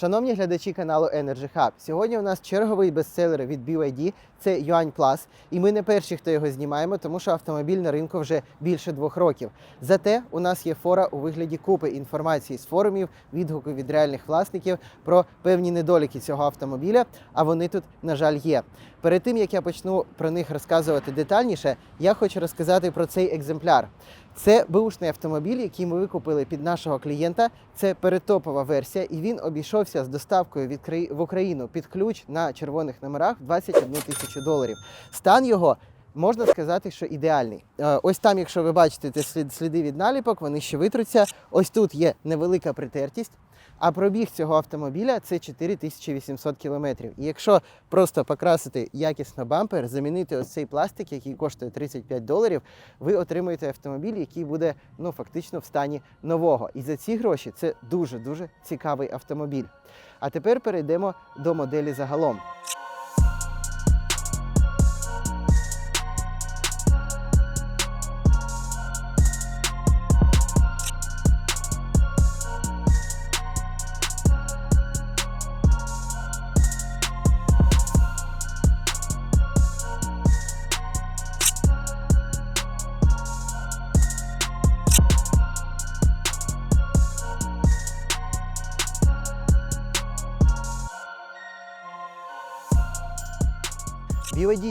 Шановні глядачі каналу Energy Hub, сьогодні у нас черговий бестселер від BYD, це Yuan Plus. І ми не перші, хто його знімаємо, тому що автомобіль на ринку вже більше двох років. Зате у нас є фора у вигляді купи інформації з форумів, відгуку від реальних власників про певні недоліки цього автомобіля. А вони тут, на жаль, є. Перед тим як я почну про них розказувати детальніше, я хочу розказати про цей екземпляр. Це беушний автомобіль, який ми викупили під нашого клієнта. Це передтопова версія, і він обійшовся з доставкою від в Україну під ключ на червоних номерах в 21 тисячу доларів. Стан його. Можна сказати, що ідеальний. Е, Ось там, якщо ви бачите слід- сліди від наліпок, вони ще витруться. Ось тут є невелика притертість. А пробіг цього автомобіля це 4800 кілометрів. І якщо просто покрасити якісно бампер, замінити ось цей пластик, який коштує 35 доларів, ви отримаєте автомобіль, який буде ну фактично в стані нового. І за ці гроші це дуже дуже цікавий автомобіль. А тепер перейдемо до моделі загалом.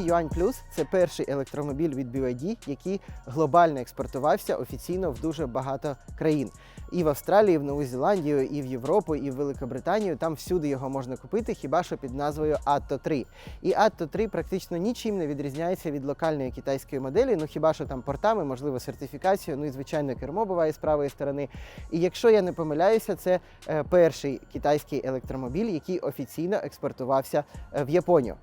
Yuan Plus – це перший електромобіль від BYD, який глобально експортувався офіційно в дуже багато країн. І в Австралії, і в Нову Зеландію, і в Європу, і в Великобританію. Там всюди його можна купити, хіба що під назвою Atto 3. І Atto 3 практично нічим не відрізняється від локальної китайської моделі, ну хіба що там портами, можливо, сертифікацією, ну і звичайно кермо буває з правої сторони. І якщо я не помиляюся, це е, перший китайський електромобіль, який офіційно експортувався е, в Японію.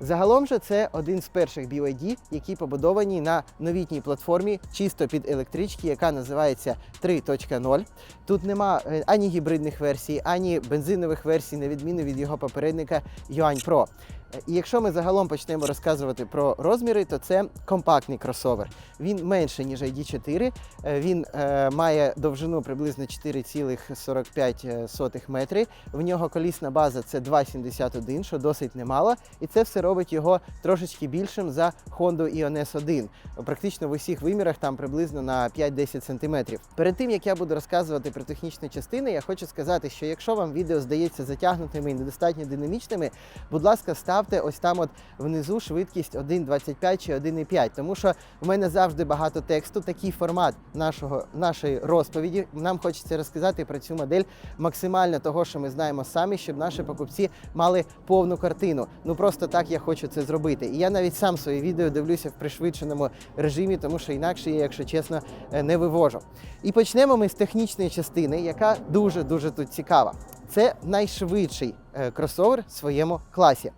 Загалом же це один з перших BYD, які побудовані на новітній платформі чисто під електрички, яка називається 3.0. Тут нема е, ані гібридних версій, ані бензинових версій, на відміну від його попередника Yuan Pro. Е, І якщо ми загалом почнемо розказувати про розміри, то це компактний кросовер. Він менше, ніж ID4, е, він е, має довжину приблизно 4,45 метри. В нього колісна база це 2,71, що досить немало. І це все робить його трошечки більшим за Honda Ioniq 1. Практично в усіх вимірах там приблизно на 5-10 см. Перед тим як я буду розказувати про технічні частини, я хочу сказати, що якщо вам відео здається затягнутими і недостатньо динамічними, будь ласка, ставте ось там от внизу швидкість 1.25 чи 1.5, тому що в мене завжди багато тексту. Такий формат нашого, нашої розповіді. Нам хочеться розказати про цю модель максимально того, що ми знаємо самі, щоб наші покупці мали повну картину. Ну просто так я хочу це зробити. І я навіть сам свої відео дивлюся в пришвидшеному режимі, тому що інакше я, якщо чесно, е, не вивожу. І почнемо ми з технічної частини, яка дуже дуже тут цікава. Це найшвидший е, кросовер в своєму класі.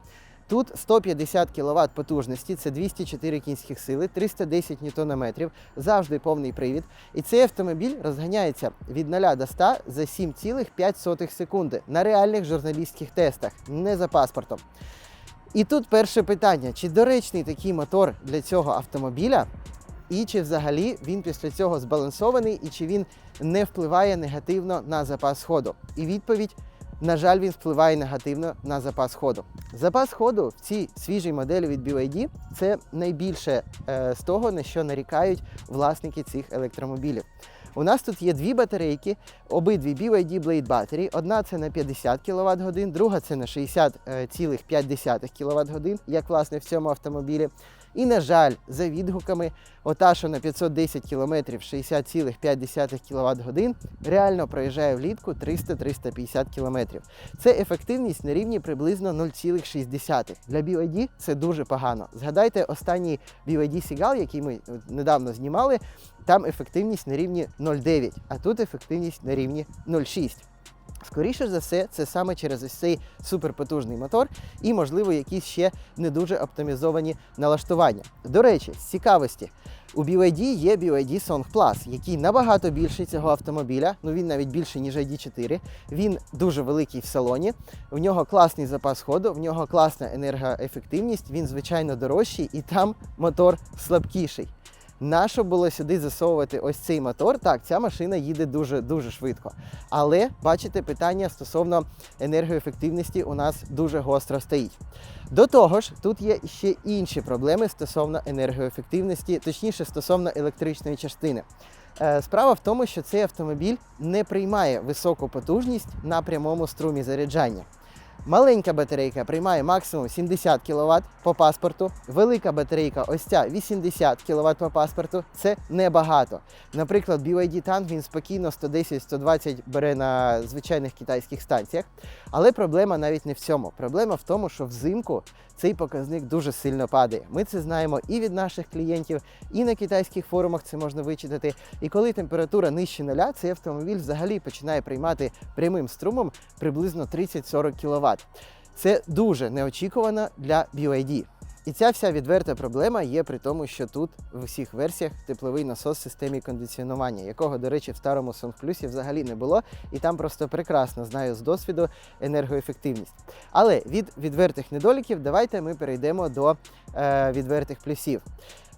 Тут 150 кВт потужності, це 204 кінських сили, 310 Нм, завжди повний привід. І цей автомобіль розганяється від 0 до 100 за 7,5 секунди на реальних журналістських тестах, не за паспортом. І тут перше питання: чи доречний такий мотор для цього автомобіля? І чи взагалі він після цього збалансований, і чи він не впливає негативно на запас ходу? І відповідь: на жаль, він впливає негативно на запас ходу. Запас ходу в цій свіжій моделі від BYD – це найбільше е, з того, на що нарікають власники цих електромобілів. У нас тут є дві батарейки, обидві BYD Blade Battery. Одна це на 50 кВт годин, друга це на 60,5 кВт годин, як власне в цьому автомобілі. І, на жаль, за відгуками, ота, що на 510 км 60,5 кВт годин, реально проїжджає влітку 300-350 км. Це ефективність на рівні приблизно 0,6. Для BYD це дуже погано. Згадайте останній BYD Seagull, який ми недавно знімали, там ефективність на рівні 0,9, а тут ефективність на рівні 0,6. Скоріше за все, це саме через ось цей суперпотужний мотор і, можливо, якісь ще не дуже оптимізовані налаштування. До речі, з цікавості, у BYD є BYD Song Plus, який набагато більший цього автомобіля. Ну він навіть більший, ніж ID4. Він дуже великий в салоні. В нього класний запас ходу, в нього класна енергоефективність, він звичайно дорожчий і там мотор слабкіший. Нащо було сюди засовувати ось цей мотор? Так, ця машина їде дуже дуже швидко. Але бачите, питання стосовно енергоефективності у нас дуже гостро стоїть. До того ж, тут є ще інші проблеми стосовно енергоефективності, точніше стосовно електричної частини. Е, Справа в тому, що цей автомобіль не приймає високу потужність на прямому струмі заряджання. Маленька батарейка приймає максимум 70 кВт по паспорту. Велика батарейка, ось ця 80 кВт по паспорту. Це небагато. Наприклад, BYD Tank він спокійно 110-120 бере на звичайних китайських станціях. Але проблема навіть не в цьому. Проблема в тому, що взимку цей показник дуже сильно падає. Ми це знаємо і від наших клієнтів, і на китайських форумах це можна вичитати. І коли температура нижче нуля, цей автомобіль взагалі починає приймати прямим струмом приблизно 30-40 кВт. Це дуже неочікувано для BYD. І ця вся відверта проблема є при тому, що тут в усіх версіях тепловий насос в системі кондиціонування, якого, до речі, в старому Plus взагалі не було, і там просто прекрасно знаю з досвіду енергоефективність. Але від відвертих недоліків давайте ми перейдемо до е, відвертих плюсів.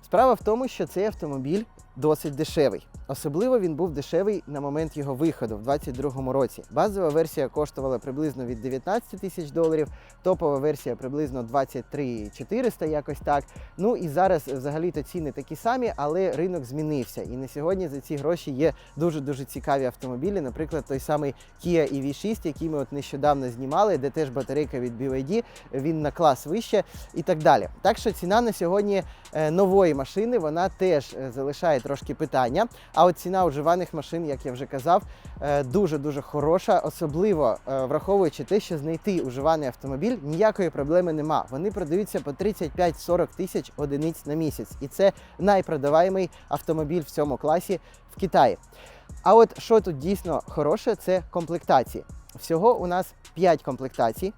Справа в тому, що цей автомобіль досить дешевий. Особливо він був дешевий на момент його виходу в 2022 році. Базова версія коштувала приблизно від 19 тисяч доларів, топова версія приблизно 23 400, якось так. Ну і зараз взагалі-то ціни такі самі, але ринок змінився. І на сьогодні за ці гроші є дуже-дуже цікаві автомобілі. Наприклад, той самий Kia EV6, який ми от нещодавно знімали, де теж батарейка від BYD, він на клас вище і так далі. Так що ціна на сьогодні е, нової машини вона теж е, залишає трошки питання. А от ціна вживаних машин, як я вже казав, е, дуже-дуже хороша, особливо е, враховуючи те, що знайти уживаний автомобіль ніякої проблеми нема. Вони продаються по 35-40 тисяч одиниць на місяць. І це найпродаваємий автомобіль в цьому класі в Китаї. А от що тут дійсно хороше, це комплектації. Всього у нас 5 комплектацій.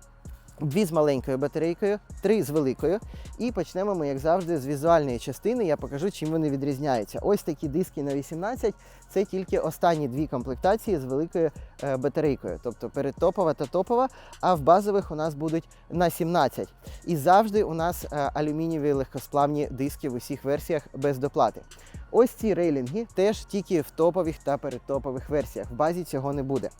Дві з маленькою батарейкою, три з великою. І почнемо ми, як завжди, з візуальної частини. Я покажу, чим вони відрізняються. Ось такі диски на 18 це тільки останні дві комплектації з великою е, батарейкою, тобто передтопова та топова. А в базових у нас будуть на 17. І завжди у нас е, алюмінієві легкосплавні диски в усіх версіях без доплати. Ось ці рейлінги теж тільки в топових та передтопових версіях. В базі цього не буде.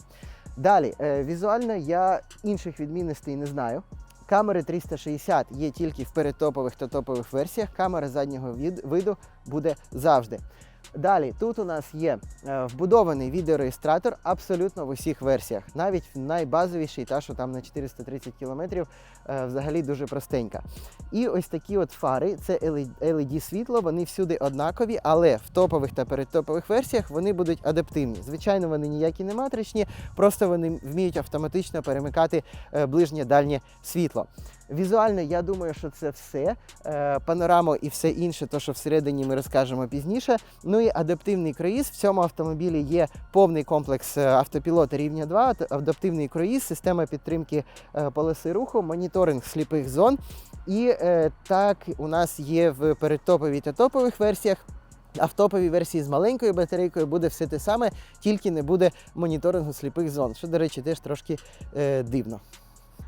Далі, е, візуально я інших відмінностей не знаю. Камери 360 є тільки в перетопових та топових версіях. Камера заднього від- виду буде завжди. Далі, тут у нас є е, вбудований відеореєстратор абсолютно в усіх версіях, навіть в найбазовішій, та що там на 430 км, е, взагалі дуже простенька. І ось такі от фари, це LED світло, вони всюди однакові, але в топових та передтопових версіях вони будуть адаптивні. Звичайно, вони ніякі не матричні, просто вони вміють автоматично перемикати е, ближнє дальнє світло. Візуально, я думаю, що це все. Е, Панораму і все інше, то що всередині ми розкажемо пізніше. Ну і адаптивний круїз. В цьому автомобілі є повний комплекс е, автопілота рівня 2, адаптивний круїз, система підтримки е, полоси руху, моніторинг сліпих зон. І так у нас є в передтоповій та топових версіях. А в топовій версії з маленькою батарейкою буде все те саме, тільки не буде моніторингу сліпих зон, що, до речі, теж трошки е, дивно.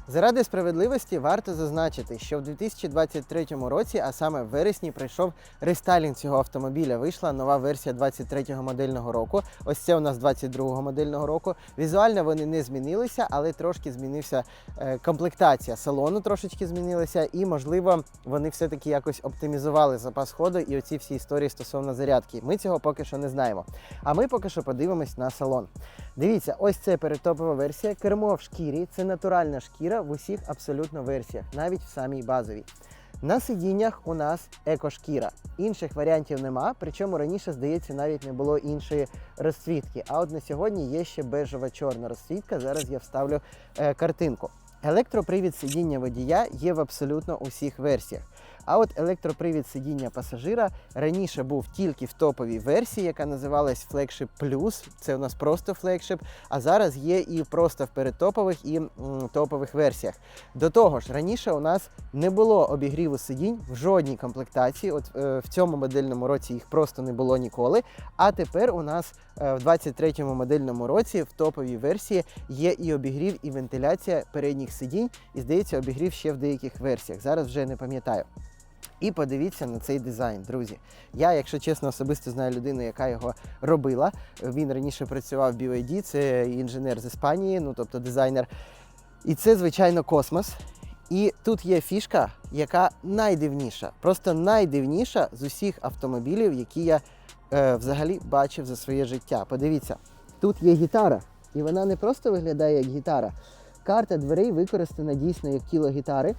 Заради справедливості варто зазначити, що в 2023 році, а саме в вересні, пройшов рестайлінг цього автомобіля. Вийшла нова версія 23-го модельного року. Ось це у нас 22-го модельного року. Візуально вони не змінилися, але трошки змінився е, комплектація салону, трошечки змінилася, і можливо вони все-таки якось оптимізували запас ходу і оці всі історії стосовно зарядки. Ми цього поки що не знаємо. А ми поки що подивимось на салон. Дивіться, ось це передтопова версія. Кермо в шкірі, це натуральна шкіра в усіх абсолютно версіях, навіть в самій базовій. На сидіннях у нас екошкіра. Інших варіантів нема, причому раніше, здається, навіть не було іншої розцвітки. А от на сьогодні є ще бежева чорна розцвітка. Зараз я вставлю е, картинку. Електропривід сидіння водія є в абсолютно усіх версіях. А от електропривід сидіння пасажира раніше був тільки в топовій версії, яка називалась Flagship Plus. Це у нас просто флагшип. А зараз є і просто в передтопових і топових версіях. До того ж, раніше у нас не було обігріву сидінь в жодній комплектації. От е, в цьому модельному році їх просто не було ніколи. А тепер у нас е, в 23-му модельному році в топовій версії є і обігрів, і вентиляція передніх сидінь. І здається, обігрів ще в деяких версіях. Зараз вже не пам'ятаю. І подивіться на цей дизайн, друзі. Я, якщо чесно, особисто знаю людину, яка його робила. Він раніше працював в BYD, це інженер з Іспанії, ну тобто дизайнер. І це, звичайно, космос. І тут є фішка, яка найдивніша, просто найдивніша з усіх автомобілів, які я е, взагалі бачив за своє життя. Подивіться, тут є гітара, і вона не просто виглядає як гітара. Карта дверей використана дійсно як тіло гітари,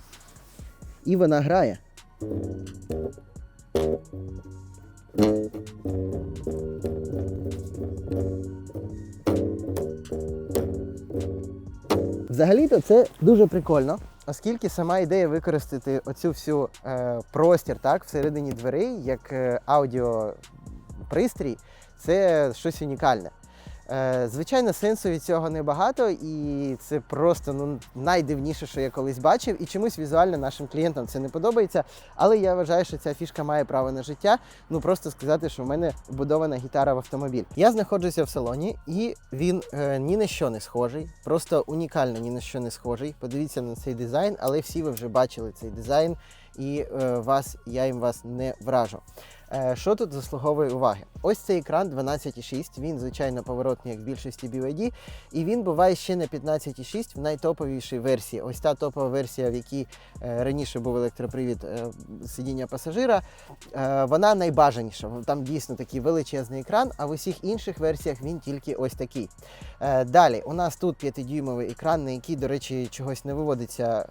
і вона грає. Взагалі-то це дуже прикольно, оскільки сама ідея використати оцю всю е, простір так, всередині дверей як е, аудіопристрій, це щось унікальне. Е, звичайно, сенсу від цього небагато, і це просто ну, найдивніше, що я колись бачив. І чомусь візуально нашим клієнтам це не подобається. Але я вважаю, що ця фішка має право на життя. Ну просто сказати, що в мене вбудована гітара в автомобіль. Я знаходжуся в салоні, і він е, ні на що не схожий, просто унікально ні на що не схожий. Подивіться на цей дизайн, але всі ви вже бачили цей дизайн, і е, вас я їм вас не вражу. Е, Що тут заслуговує уваги? Ось цей екран 12,6, він, звичайно, поворотний, як в більшості BYD, і він буває ще на 15,6 в найтоповішій версії. Ось та топова версія, в якій е, раніше був електропривід сидіння пасажира, вона найбажаніша. Там дійсно такий величезний екран, а в усіх інших версіях він тільки ось такий. Далі, у нас тут 5-дюймовий екран, на який, до речі, чогось не виводиться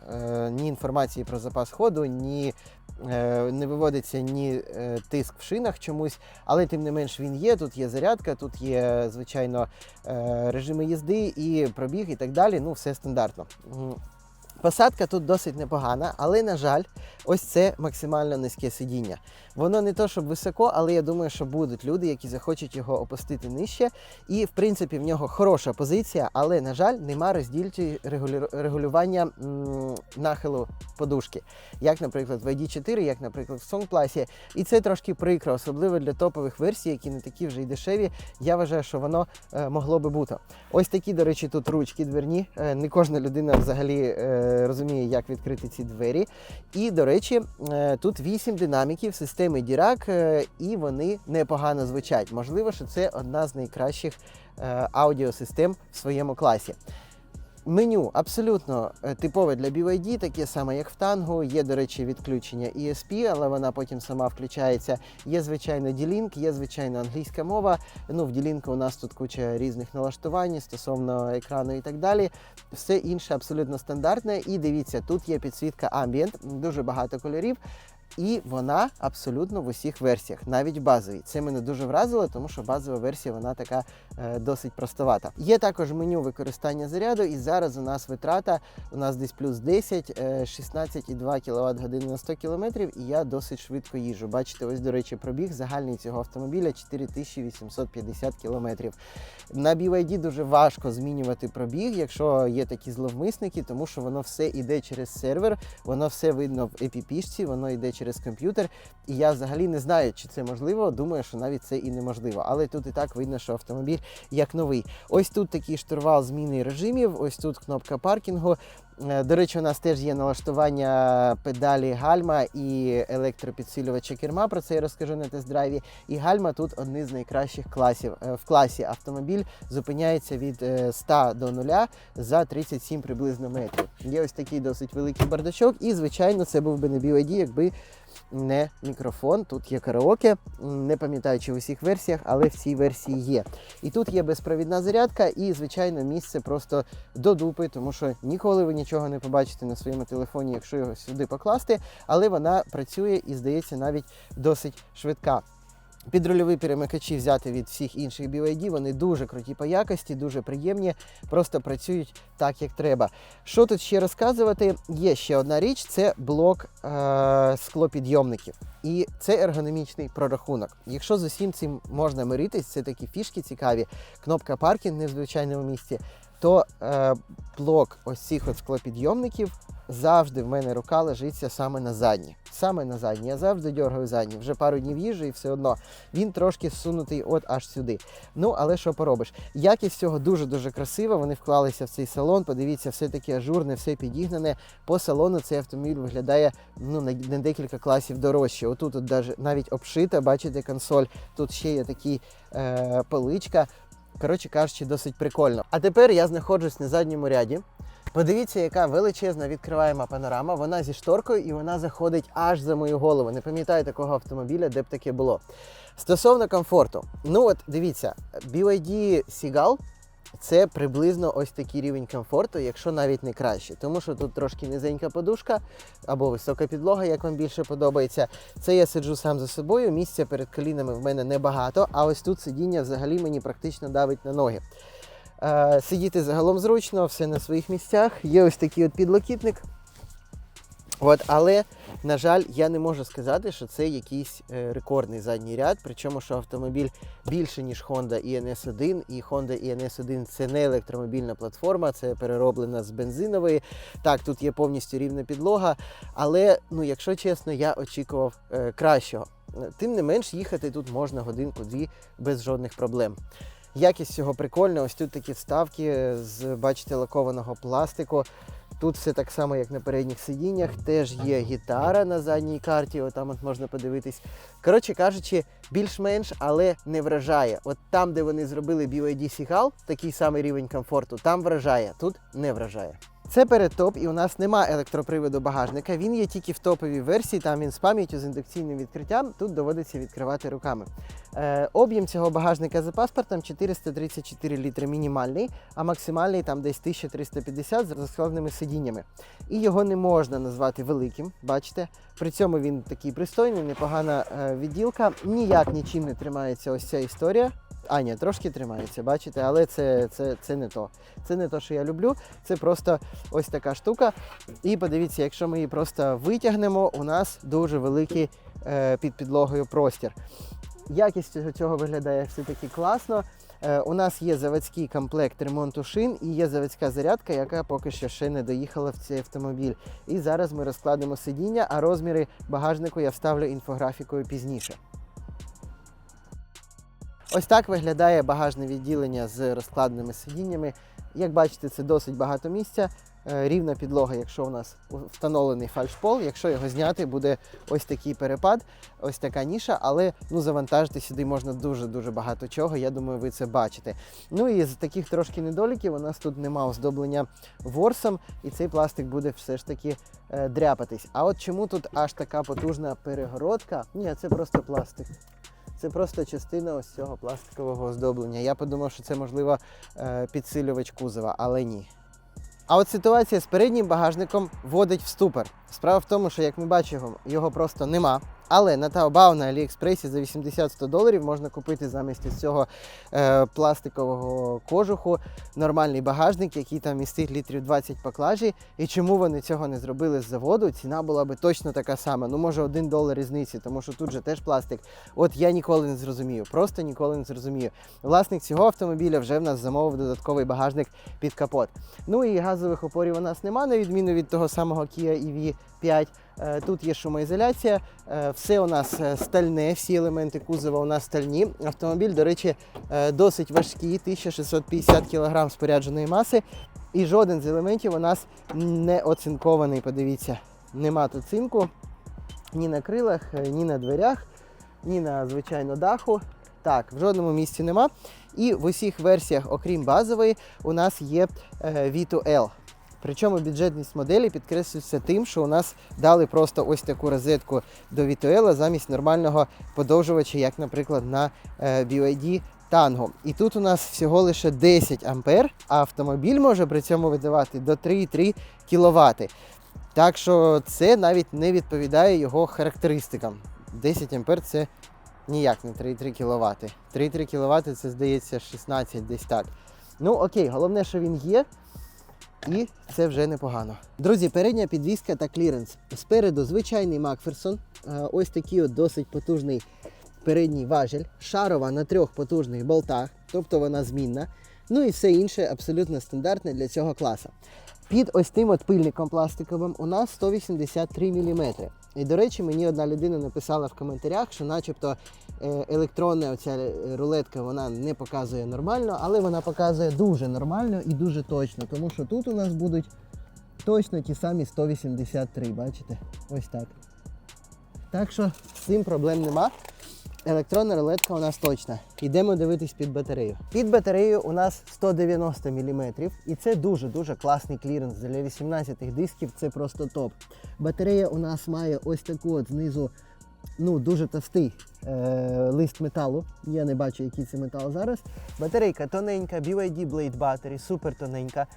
ні інформації про запас ходу, ні е, не виводиться ні е, тиск в шинах чомусь, але тим не менш він є. Тут є зарядка, тут є, звичайно, е, режими їзди і пробіг, і так далі. Ну, все стандартно. Посадка тут досить непогана, але, на жаль, ось це максимально низьке сидіння. Воно не то, щоб високо, але я думаю, що будуть люди, які захочуть його опустити нижче. І, в принципі, в нього хороша позиція, але, на жаль, нема роздільчої регулю- регулювання нахилу подушки. Як, наприклад, в ID4, як, наприклад, в Song. І це трошки прикро, особливо для топових версій, які не такі вже й дешеві. Я вважаю, що воно е, могло би бути. Ось такі, до речі, тут ручки дверні. Е, не кожна людина взагалі е, розуміє, як відкрити ці двері. І, до речі, е, тут 8 динаміків системи Dirac, е, і вони непогано звучать. Можливо, що це одна з найкращих е, аудіосистем в своєму класі. Меню абсолютно е, типове для BYD, таке саме, як в Tango. Є, до речі, відключення ESP, але вона потім сама включається. Є, звичайно, D-Link, є, звичайно, англійська мова. Ну, в D-Link у нас тут куча різних налаштувань стосовно екрану і так далі. Все інше абсолютно стандартне. І дивіться, тут є підсвітка Ambient, дуже багато кольорів. І вона абсолютно в усіх версіях, навіть базовій. Це мене дуже вразило, тому що базова версія вона така е, досить простовата. Є також меню використання заряду, і зараз у нас витрата у нас десь плюс 10, е, 16,2 кВт години на 100 км, і я досить швидко їжджу. Бачите, ось, до речі, пробіг загальний цього автомобіля 4850 км. На BYD дуже важко змінювати пробіг, якщо є такі зловмисники, тому що воно все йде через сервер, воно все видно в EPP-шці, воно йде через комп'ютер. І я взагалі не знаю, чи це можливо. Думаю, що навіть це і неможливо. Але тут і так видно, що автомобіль як новий. Ось тут такий штурвал зміни режимів, ось тут кнопка паркінгу. Е, До речі, у нас теж є налаштування педалі гальма і електропідсилювача керма. Про це я розкажу на тест-драйві. І гальма тут одні з найкращих класів. Е, В класі автомобіль зупиняється від е, 100 до 0 за 37 приблизно метрів. Є ось такий досить великий бардачок, і звичайно, це був би не BYD, якби не мікрофон. Тут є караоке, не пам'ятаю, чи в усіх версіях, але в цій версії є. І тут є безпровідна зарядка, і, звичайно, місце просто до дупи, тому що ніколи ви нічого не побачите на своєму телефоні, якщо його сюди покласти, але вона працює і, здається, навіть досить швидка. Підрульові перемикачі взяти від всіх інших BYD, вони дуже круті по якості, дуже приємні, просто працюють так, як треба. Що тут ще розказувати? Є ще одна річ: це блок е- склопідйомників. І це ергономічний прорахунок. Якщо з усім цим можна миритись, це такі фішки цікаві. Кнопка паркінг не в звичайному місці, то е- блок ось цих от склопідйомників завжди в мене рука лежиться саме на задній. Саме на задній. Я завжди дергаю задній. Вже пару днів їжджу і все одно він трошки зсунутий от аж сюди. Ну, але що поробиш? Якість цього дуже-дуже красива. Вони вклалися в цей салон. Подивіться, все таке ажурне, все підігнане. По салону цей автомобіль виглядає ну, на декілька класів дорожче. Отут от навіть обшита, бачите, консоль. Тут ще є такі е, поличка. Коротше кажучи, досить прикольно. А тепер я знаходжусь на задньому ряді. Подивіться, яка величезна відкриваєма панорама. Вона зі шторкою і вона заходить аж за мою голову. Не пам'ятаю такого автомобіля, де б таке було. Стосовно комфорту, ну от дивіться, BYD Seagull це приблизно ось такий рівень комфорту, якщо навіть не краще. Тому що тут трошки низенька подушка або висока підлога, як вам більше подобається. Це я сиджу сам за собою. Місця перед колінами в мене небагато, а ось тут сидіння взагалі мені практично давить на ноги. Е, сидіти загалом зручно, все на своїх місцях. Є ось такий от підлокітник. От, але, на жаль, я не можу сказати, що це якийсь е, рекордний задній ряд. Причому, що автомобіль більше, ніж Honda INS 1, і Honda INS 1 це не електромобільна платформа, це перероблена з бензинової. Так, тут є повністю рівна підлога. Але, ну, якщо чесно, я очікував е, кращого. Тим не менш, їхати тут можна годинку-дві без жодних проблем. Якість цього прикольна. Ось тут такі вставки з, бачите, лакованого пластику. Тут все так само, як на передніх сидіннях. Теж є гітара на задній карті, отам от можна подивитись. Коротше кажучи, більш-менш, але не вражає. От там, де вони зробили BYD Seagull, такий самий рівень комфорту, там вражає, тут не вражає. Це передтоп, і у нас нема електроприводу багажника. Він є тільки в топовій версії, там він з пам'яттю, з індукційним відкриттям. Тут доводиться відкривати руками. Е, об'єм цього багажника за паспортом 434 літри мінімальний, а максимальний там десь 1350 з складними сидіннями. І його не можна назвати великим, бачите. При цьому він такий пристойний, непогана е, відділка. Ніяк нічим не тримається ось ця історія. А, ні, трошки тримається, бачите, але це, це, це не то. Це не то, що я люблю. Це просто ось така штука. І подивіться, якщо ми її просто витягнемо, у нас дуже великий е, під підлогою простір. Якість цього- виглядає все-таки класно. Е, у нас є заводський комплект ремонту шин і є заводська зарядка, яка поки що ще не доїхала в цей автомобіль. І зараз ми розкладемо сидіння, а розміри багажнику я вставлю інфографікою пізніше. Ось так виглядає багажне відділення з розкладеними сидіннями. Як бачите, це досить багато місця. Е, Рівна підлога, якщо у нас встановлений фальшпол, якщо його зняти, буде ось такий перепад, ось така ніша, але ну, завантажити сюди можна дуже-дуже багато чого. Я думаю, ви це бачите. Ну і з таких трошки недоліків у нас тут нема оздоблення ворсом, і цей пластик буде все ж таки е, дряпатись. А от чому тут аж така потужна перегородка? Ні, це просто пластик. Це просто частина ось цього пластикового оздоблення. Я подумав, що це можливо е, підсилювач кузова, але ні. А от ситуація з переднім багажником вводить в ступор. Справа в тому, що як ми бачимо, його просто нема. Але на Taobao на Аліекспресі за 80-100 доларів можна купити замість цього е, пластикового кожуху нормальний багажник, який там містить літрів 20 поклажі. І чому вони цього не зробили з заводу? Ціна була би точно така сама. Ну може 1 долар різниці, тому що тут же теж пластик. От я ніколи не зрозумію, просто ніколи не зрозумію. Власник цього автомобіля вже в нас замовив додатковий багажник під капот. Ну і газових опорів у нас нема, на відміну від того самого Kia EV5. Е, Тут є шумоізоляція, е, все у нас е, стальне, всі елементи кузова у нас стальні. Автомобіль, до речі, досить важкий, 1650 кг спорядженої маси. І жоден з елементів у нас не оцинкований. Подивіться, нема тут цинку ні на крилах, ні на дверях, ні на звичайно даху. Так, в жодному місці нема. І в усіх версіях, окрім базової, у нас є е, V2L. Причому бюджетність моделі підкреслюється тим, що у нас дали просто ось таку розетку до V2L замість нормального подовжувача, як, наприклад, на е, BYD Tango. І тут у нас всього лише 10 ампер, а автомобіль може при цьому видавати до 3,3 кВт. Так що це навіть не відповідає його характеристикам. 10 ампер це ніяк не 3,3 кВт. 3,3 кВт це здається 16 десь так. Ну окей, головне, що він є. І це вже непогано. Друзі, передня підвіска та кліренс. Спереду звичайний Макферсон. Е, Ось такий от досить потужний передній важель, Шарова на трьох потужних болтах, тобто вона змінна. Ну і все інше абсолютно стандартне для цього класу. Під ось тим от пильником пластиковим у нас 183 мм. І, до речі, мені одна людина написала в коментарях, що начебто е, електронна оця рулетка вона не показує нормально, але вона показує дуже нормально і дуже точно, тому що тут у нас будуть точно ті самі 183, бачите? Ось так. Так що з цим проблем нема. Електронна рулетка у нас точна. Йдемо дивитись під батарею. Під батареєю у нас 190 мм, і це дуже-дуже класний кліренс. Для 18 дисків це просто топ. Батарея у нас має ось таку от знизу ну, дуже товстий е- лист металу. Я не бачу, який це метал зараз. Батарейка тоненька, BYD Blade Battery, супер тоненька.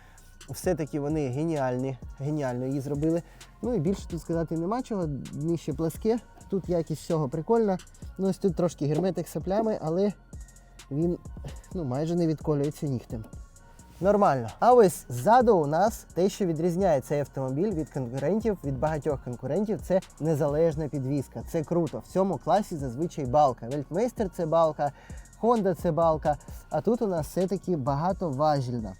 Все-таки вони геніальні, геніально її зробили. Ну і більше тут сказати нема чого, нижче пласке. Тут якість всього прикольна. Ну ось тут трошки герметик саплями, але він ну, майже не відколюється нігтем. Нормально. А ось ззаду у нас те, що відрізняє цей автомобіль від конкурентів, від багатьох конкурентів, це незалежна підвізка. Це круто. В цьому класі зазвичай балка. Вельтмейстер це балка, Honda це балка. А тут у нас все-таки багатоважільна.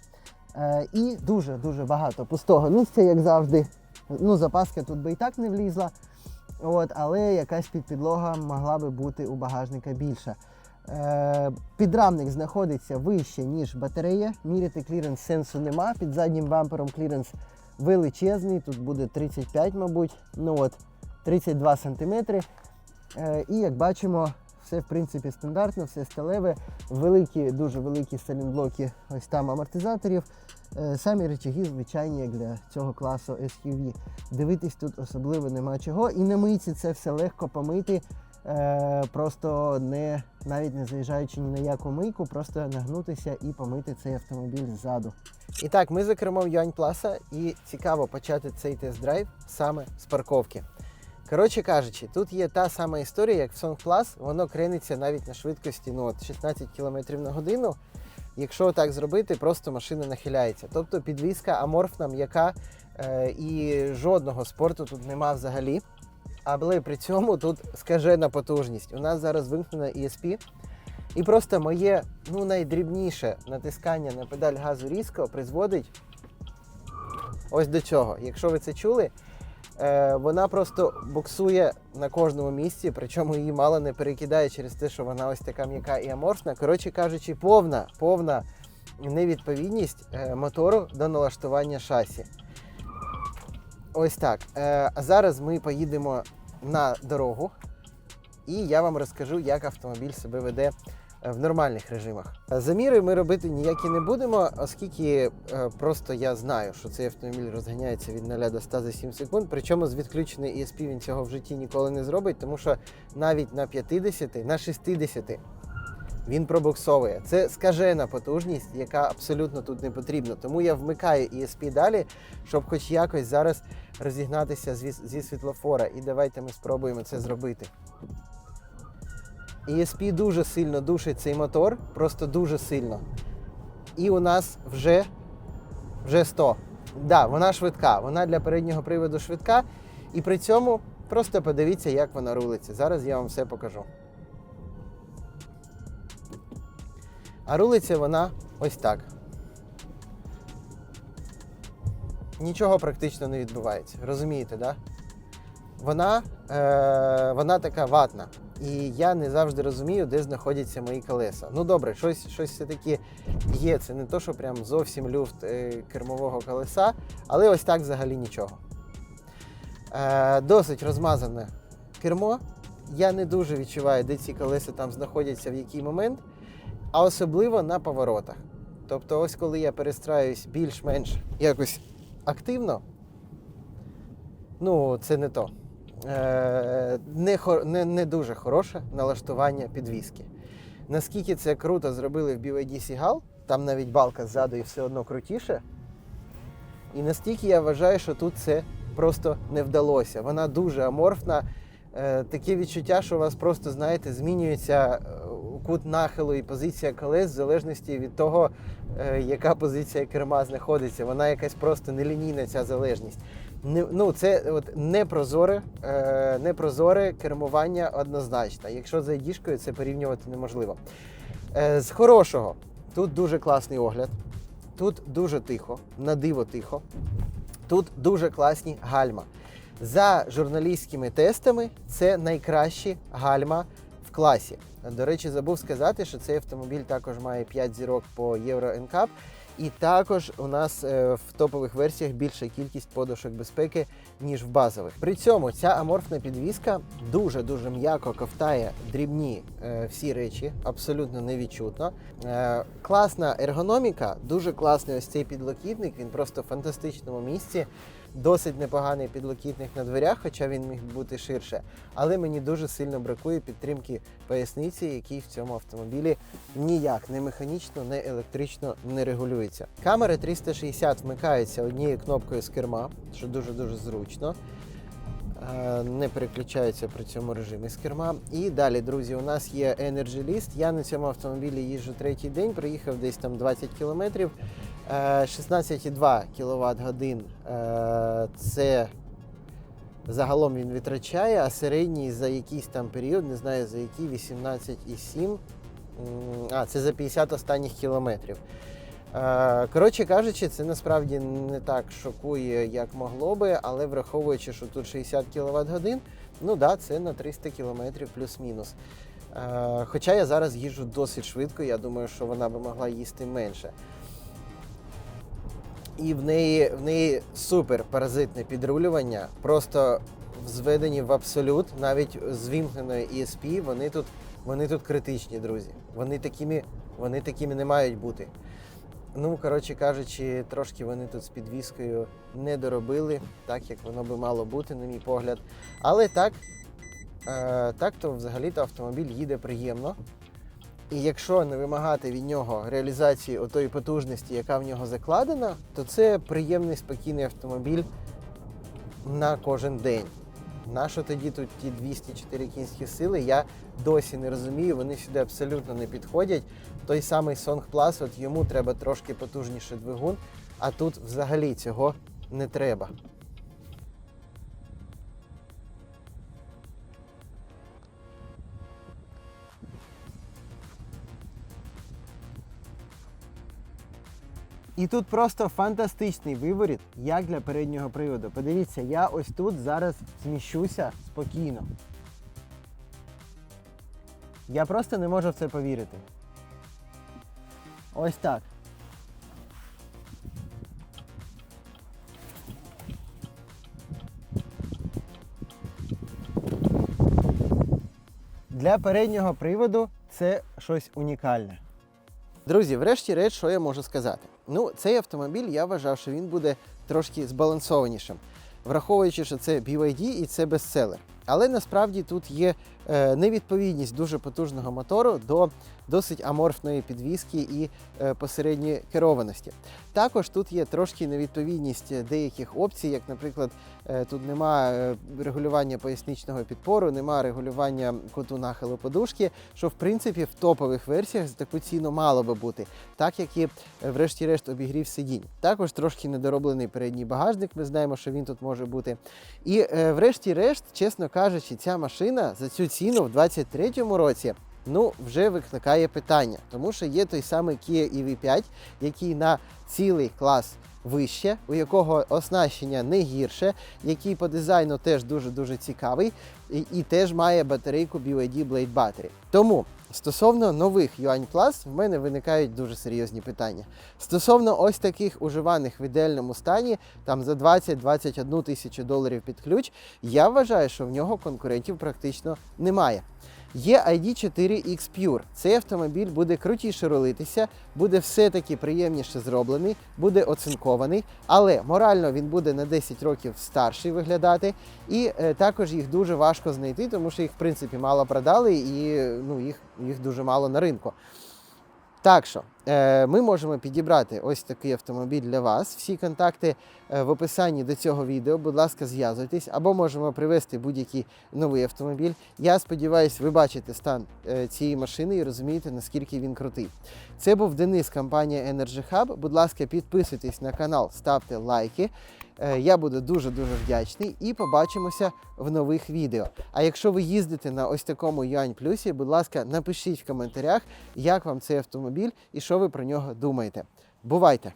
Е, і дуже-дуже багато пустого місця, як завжди. Ну, запаска тут би і так не влізла. От, але якась підпідлога могла би бути у багажника більша. Е, підрамник знаходиться вище, ніж батарея. Міряти кліренс сенсу нема. Під заднім бампером кліренс величезний, тут буде 35, мабуть, ну от 32 см. Е, і як бачимо, все в принципі стандартно, все сталеве, великі, дуже великі салінблоки ось там амортизаторів. Е, Самі речаги звичайні як для цього класу SUV. Дивитись тут особливо нема чого. І на мийці це все легко помити, е, просто не навіть не заїжджаючи ні на яку мийку, просто нагнутися і помити цей автомобіль ззаду. І так, ми за кермом Юань Пласа і цікаво почати цей тест-драйв саме з парковки. Коротше кажучи, тут є та сама історія, як в Song Plus, воно крениться навіть на швидкості ну, от 16 км на годину. Якщо так зробити, просто машина нахиляється. Тобто підвізка аморфна, м'яка е, і жодного спорту тут нема взагалі. Але при цьому тут скажена потужність. У нас зараз вимкнена ESP. І просто моє ну, найдрібніше натискання на педаль газу різко призводить ось до цього. Якщо ви це чули, е, вона просто буксує на кожному місці, причому її мало не перекидає через те, що вона ось така м'яка і аморфна. Коротше кажучи, повна, повна невідповідність е, мотору до налаштування шасі. Ось так. Е, зараз ми поїдемо на дорогу, і я вам розкажу, як автомобіль себе веде в нормальних режимах. Е, Заміри ми робити ніякі не будемо, оскільки е, просто я знаю, що цей автомобіль розганяється від 0 до 100 за 7 секунд. Причому з відключений ESP він цього в житті ніколи не зробить, тому що навіть на 50, на 60 він пробуксовує. Це скажена потужність, яка абсолютно тут не потрібна. Тому я вмикаю ESP далі, щоб хоч якось зараз розігнатися зі, зі світлофора. І давайте ми спробуємо це зробити. ESP дуже сильно душить цей мотор, просто дуже сильно. І у нас вже, вже 100. Да, вона швидка, вона для переднього приводу швидка. І при цьому просто подивіться, як вона рулиться. Зараз я вам все покажу. А рулиться вона ось так. Нічого практично не відбувається. Розумієте, да? Вона, е, вона така ватна. І я не завжди розумію, де знаходяться мої колеса. Ну добре, щось, щось все-таки є. Це не то, що прям зовсім люфт е, кермового колеса, але ось так взагалі нічого. Е, досить розмазане кермо. Я не дуже відчуваю, де ці колеса там знаходяться в який момент а особливо на поворотах. Тобто, ось коли я перестраюсь більш-менш якось активно, ну, це не то. Е, не, не, не дуже хороше налаштування підвіски. Наскільки це круто зробили в BYD Seagull, там навіть балка ззаду і все одно крутіше. І настільки я вважаю, що тут це просто не вдалося. Вона дуже аморфна. Е, таке відчуття, що у вас просто, знаєте, змінюється е, кут нахилу і позиція колес в залежності від того, яка позиція керма знаходиться. Вона якась просто нелінійна ця залежність. Не, ну, це от непрозоре, е, непрозоре кермування однозначно. Якщо за діжкою це порівнювати неможливо. Е, з хорошого. Тут дуже класний огляд, тут дуже тихо, на диво тихо. Тут дуже класні гальма. За журналістськими тестами це найкращі гальма в класі. До речі, забув сказати, що цей автомобіль також має 5 зірок по Євро NCAP. І також у нас е, в топових версіях більша кількість подушок безпеки, ніж в базових. При цьому ця аморфна підвіска дуже-дуже м'яко ковтає дрібні е, всі речі, абсолютно невідчутно. Е, класна ергономіка, дуже класний ось цей підлокітник, він просто в фантастичному місці. Досить непоганий підлокітник на дверях, хоча він міг бути ширше. Але мені дуже сильно бракує підтримки поясниці, який в цьому автомобілі ніяк не механічно, не електрично не регулюється. Камери 360 вмикаються однією кнопкою з керма, що дуже-дуже зручно. Е, Не переключаються при цьому режимі з керма. І далі, друзі, у нас є Energy List. Я на цьому автомобілі їжджу третій день, проїхав десь там 20 кілометрів. Е, 16,2 кВт годин це загалом він витрачає, а середній за якийсь там період, не знаю за який, 18,7. А, це за 50 останніх кілометрів. Е, Коротше кажучи, це насправді не так шокує, як могло би, але враховуючи, що тут 60 кВт годин, ну да, це на 300 км плюс-мінус. Е, Хоча я зараз їжджу досить швидко, я думаю, що вона би могла їсти менше. І в неї, в неї супер паразитне підрулювання, просто зведені в абсолют, навіть з вімкненою ESP, вони тут, вони тут критичні, друзі. Вони такими, вони такими не мають бути. Ну, коротше кажучи, трошки вони тут з підвіскою не доробили, так як воно би мало бути, на мій погляд. Але так, е, так то взагалі-то автомобіль їде приємно. І якщо не вимагати від нього реалізації отої потужності, яка в нього закладена, то це приємний спокійний автомобіль на кожен день. Нащо тоді тут ті 204 кінські сили? Я досі не розумію, вони сюди абсолютно не підходять. Той самий Song Plus, от йому треба трошки потужніше двигун, а тут взагалі цього не треба. І тут просто фантастичний виворіт, як для переднього приводу. Подивіться, я ось тут зараз зміщуся спокійно. Я просто не можу в це повірити. Ось так. Для переднього приводу це щось унікальне. Друзі, врешті-решт, що я можу сказати? Ну, цей автомобіль я вважав, що він буде трошки збалансованішим, враховуючи, що це BYD і це бестселер. Але насправді тут є е, невідповідність дуже потужного мотору до досить аморфної підвіски і е, посередньої керованості. Також тут є трошки невідповідність деяких опцій, як, наприклад, е, тут нема регулювання поясничного підпору, нема регулювання куту нахилу подушки, що в принципі в топових версіях за таку ціну мало би бути, так як і врешті-решт обігрів сидінь. Також трошки недороблений передній багажник. Ми знаємо, що він тут може бути. І врешті-решт, чесно кажучи, ця машина за цю ціну в 2023 році. Ну, вже викликає питання, тому що є той самий Kia EV5, який на цілий клас вище, у якого оснащення не гірше, який по дизайну теж дуже-дуже цікавий, і, і теж має батарейку BYD Blade Battery. Тому стосовно нових Yuan Plus в мене виникають дуже серйозні питання. Стосовно ось таких уживаних в ідеальному стані, там за 20-21 тисячу доларів під ключ, я вважаю, що в нього конкурентів практично немає. Є ID4X Pure. Цей автомобіль буде крутіше рулитися, буде все-таки приємніше зроблений, буде оцинкований, але морально він буде на 10 років старший виглядати. І е, також їх дуже важко знайти, тому що їх в принципі мало продали і ну, їх, їх дуже мало на ринку. Так що е, ми можемо підібрати ось такий автомобіль для вас. Всі контакти е, в описанні до цього відео. Будь ласка, зв'язуйтесь, або можемо привезти будь-який новий автомобіль. Я сподіваюся, ви бачите стан е, цієї машини і розумієте, наскільки він крутий. Це був Денис, компанія Energy Hub. Будь ласка, підписуйтесь на канал, ставте лайки. Е, Я буду дуже-дуже вдячний і побачимося в нових відео. А якщо ви їздите на ось такому Юань Плюсі, будь ласка, напишіть в коментарях, як вам цей автомобіль і що що ви про нього думаєте. Бувайте!